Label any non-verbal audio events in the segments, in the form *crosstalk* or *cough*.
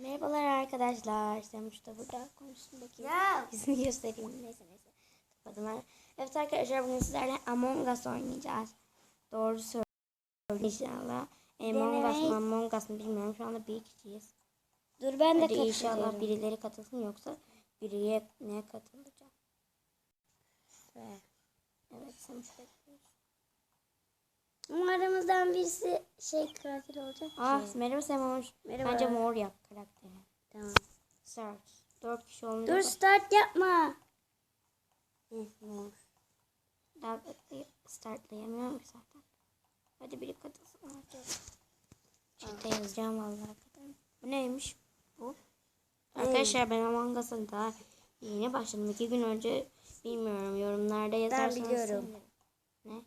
Merhabalar arkadaşlar. Semuş da burada konuşsun bakayım. Ya. Yüzünü göstereyim. Neyse neyse. Kapadım. Evet arkadaşlar bugün sizlerle Among Us oynayacağız. Doğru söylüyorum inşallah. Among Us mı Among Us mı bilmiyorum. Şu anda bir kişiyiz. Dur ben de Hadi katılıyorum. inşallah birileri katılsın yoksa biriye ne katılacağım. Ve evet Semuş bekliyoruz. Ama aramızdan birisi şey katil olacak Ah ki. merhaba Semuş. Merhaba. Bence mor yap karakteri. Tamam. Start. Dört kişi olunca Dur start yapma. Hı, mor. Daha startlayamıyorum ki zaten. Hadi biri katılsın. Chat'te yazacağım vallahi. Bu neymiş bu? Arkadaşlar ben Among Us'a daha yeni başladım. İki gün önce bilmiyorum yorumlarda yazarsanız biliyorum. sevinirim. Ne?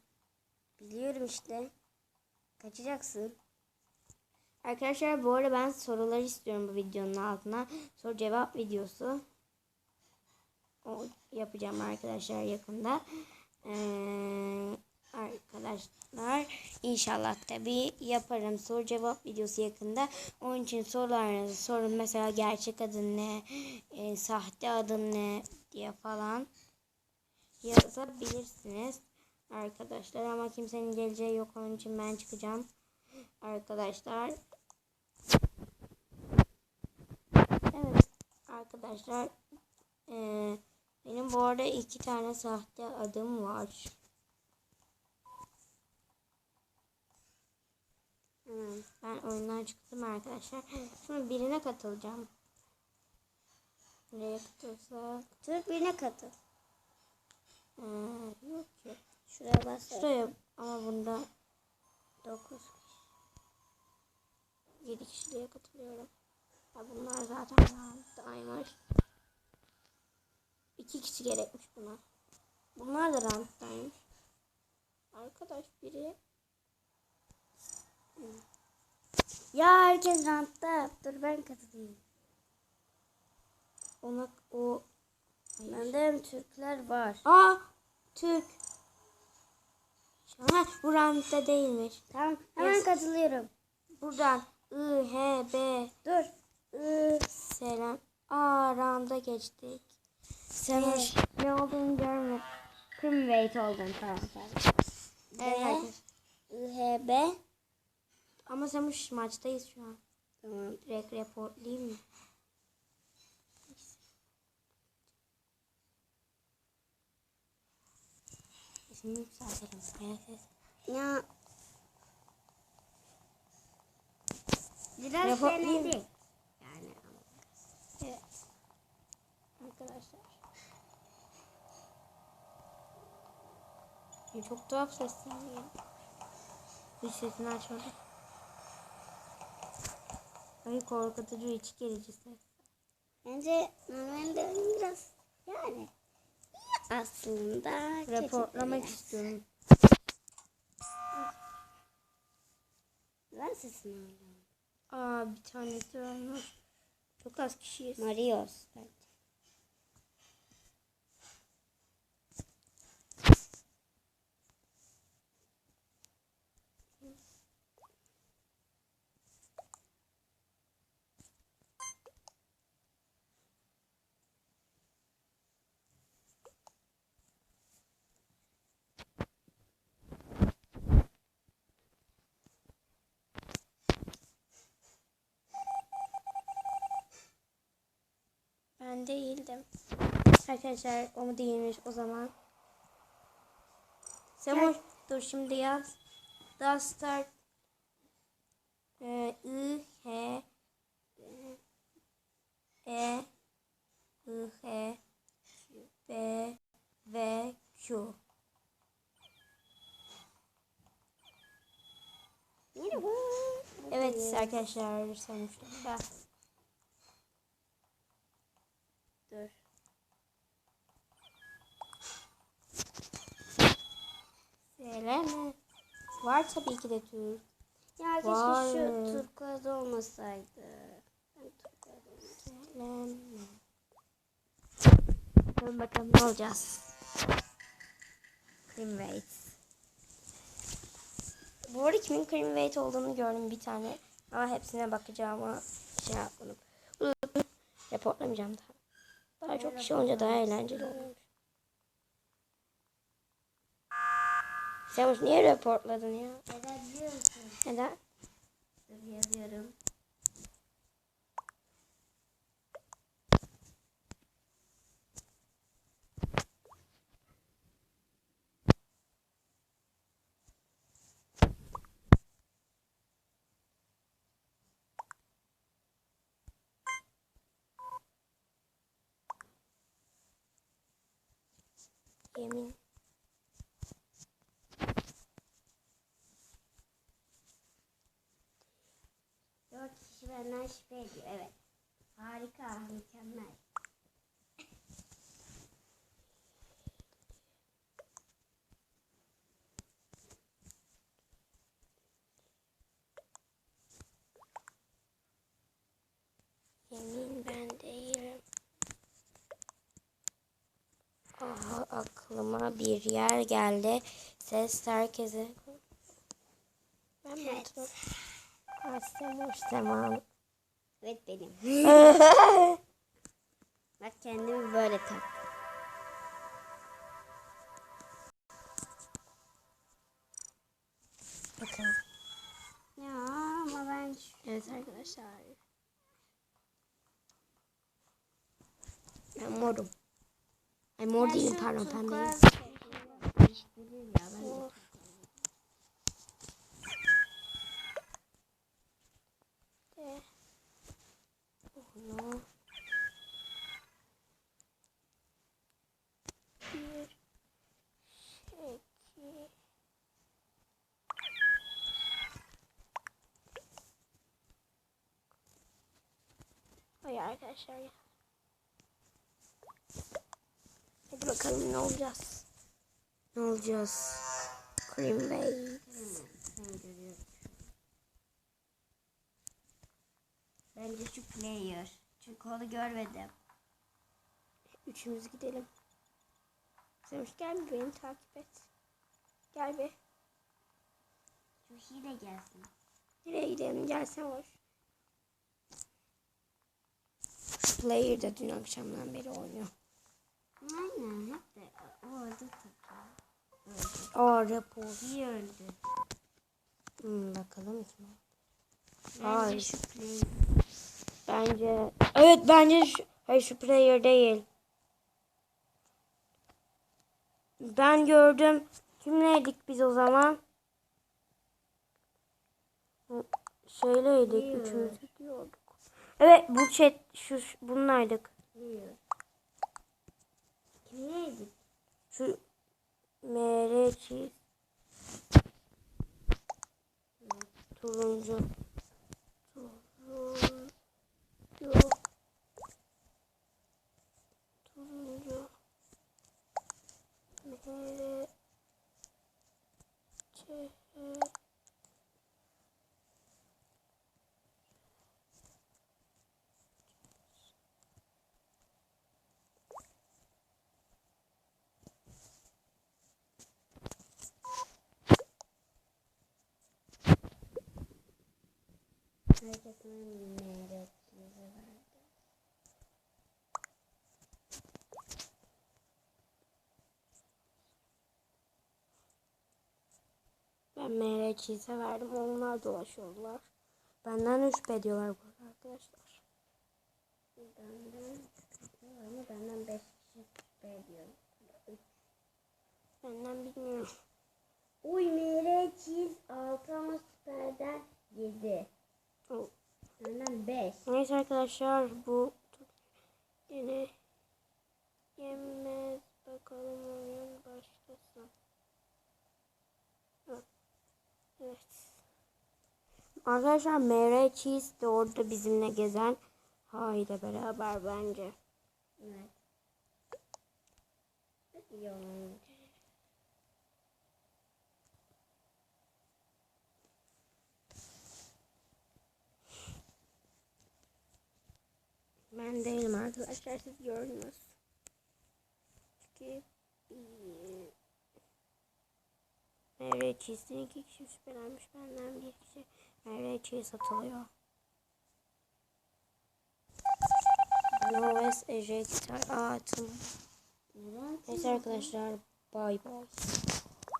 Biliyorum işte. Kaçacaksın. Arkadaşlar bu arada ben sorular istiyorum bu videonun altına. Soru cevap videosu. O yapacağım arkadaşlar yakında. Ee, arkadaşlar inşallah tabii yaparım soru cevap videosu yakında. Onun için sorularınızı sorun. Mesela gerçek adın ne, e, sahte adın ne diye falan yazabilirsiniz arkadaşlar. Ama kimsenin geleceği yok onun için ben çıkacağım arkadaşlar. Evet arkadaşlar eee, benim bu arada iki tane sahte adım var. Tamam. Ben oyundan çıktım arkadaşlar. Şimdi birine katılacağım. Nereye katılsak? Dur birine katıl. Ee, yok bas. Şuraya ama bunda 9. 7 kişiliğe katılıyorum. Ya bunlar zaten rounddaymış. 2 kişi gerekmiş buna. Bunlar da rounddaymış. Arkadaş biri Ya herkes rantta. Dur ben katılayım. ona o. Bende Türkler var. Aa Türk. Ha, bu roundda değilmiş. Tamam hemen Yes. katılıyorum. Buradan I, H, B, Dur. Ee, selam. Aa round'a geçtik. Sen hoş. Ne olduğunu görmedim. Primweight oldum tamam tamam. Evet. IHB. Ama sen maçtayız şu an. Tamam. Direkt reportlayayım mı? Sesini yükseltelim. Evet, evet. Ya. Biraz denedik. Yani Evet. Arkadaşlar. Çok tuhaf sesler geliyor. Bir sesini açmadım. Ay korkutucu iç gerici ses. bence normalde biraz yani aslında. Reportlamak kötü istiyorum. Ben sesini. Aa bir tanesi olmuş. Çok az kişiyiz. Marios bence. Ben değildim. Arkadaşlar o mu değilmiş o zaman. Semoş dur şimdi yaz. Da start. Ee, I, H, E, I, H, B, V, Q. Evet arkadaşlar sonuçta burada. Dur. Seleme. Var tabii ki de Türk. Ya keşke Vay şu turkuaz olmasaydı. Ben turkuaz. Bakalım ne olacağız. Cream Weight. Bu arada kimin Cream Weight olduğunu gördüm bir tane. Ama hepsine bakacağıma şey yapmadım. Reportlamayacağım daha. Daha çok kişi olunca daha eğlenceli oluyormuş. Sen niye reportladın ya? Neden biliyor musun? Neden? Dur yazıyorum. Yemin. Kişi benden şüphe ediyor. Evet. Harika, mükemmel. Yemin ben değilim. Aha aklıma bir yer geldi. Ses herkese. Ben Evet. hatırladım? Semoş Sema. Evet benim. *laughs* Bak kendimi böyle tak. Bakalım. Ya ama ben Evet arkadaşlar. Ben morum. Ay mor değilim pardon pembeyim. değiştirir ya ben de. Of. De. Onu. Bir. iki. Hayır arkadaşlar ya. Hadi bakalım ne olacağız. Ne olacağız? Cream görüyorum. Bence şu player. Çünkü onu görmedim. Üçümüz gidelim. Sen gel bir beni takip et. Gel bir. Şu hile gelsin. Nereye gidelim? Gel sen var. Şu player da dün akşamdan beri oynuyor. Aynen hep de orada. Öldü. Aa rapor. İyi öldü. Hmm, bakalım kim? Bence şu player. Bence. Evet bence şu, hayır şu player değil. Ben gördüm. Kimleydik biz o zaman? Şeyleydik. Player. Üçümüz gidiyorduk. Evet bu chat şu şu- bunlardık. Kim neydi? Şu mereçi turuncu turuncu mereçi Herkesin neresi verdi. Ben mereçize verdim. Onlar dolaşıyorlar. Benden de şüphe ediyorlar burada arkadaşlar. Benden ama benden 5 kişi şüphe. Benden bilmiyorum. Uy mere çiz 6 ama süperden 7. O- Benden 5. Neyse arkadaşlar bu yine yemez bakalım oyun başlasın. Evet. Arkadaşlar Mary Cheese de orada bizimle gezen Haydi beraber bence. Evet. İyi. Ben değilim arkadaşlar siz gördünüz. Çünkü Mary Cheese'den iki kişi şüphelenmiş benden bir kişi Mary Cheese satılıyor. Norves ejectar atım. Neden? Neyse arkadaşlar bay bay.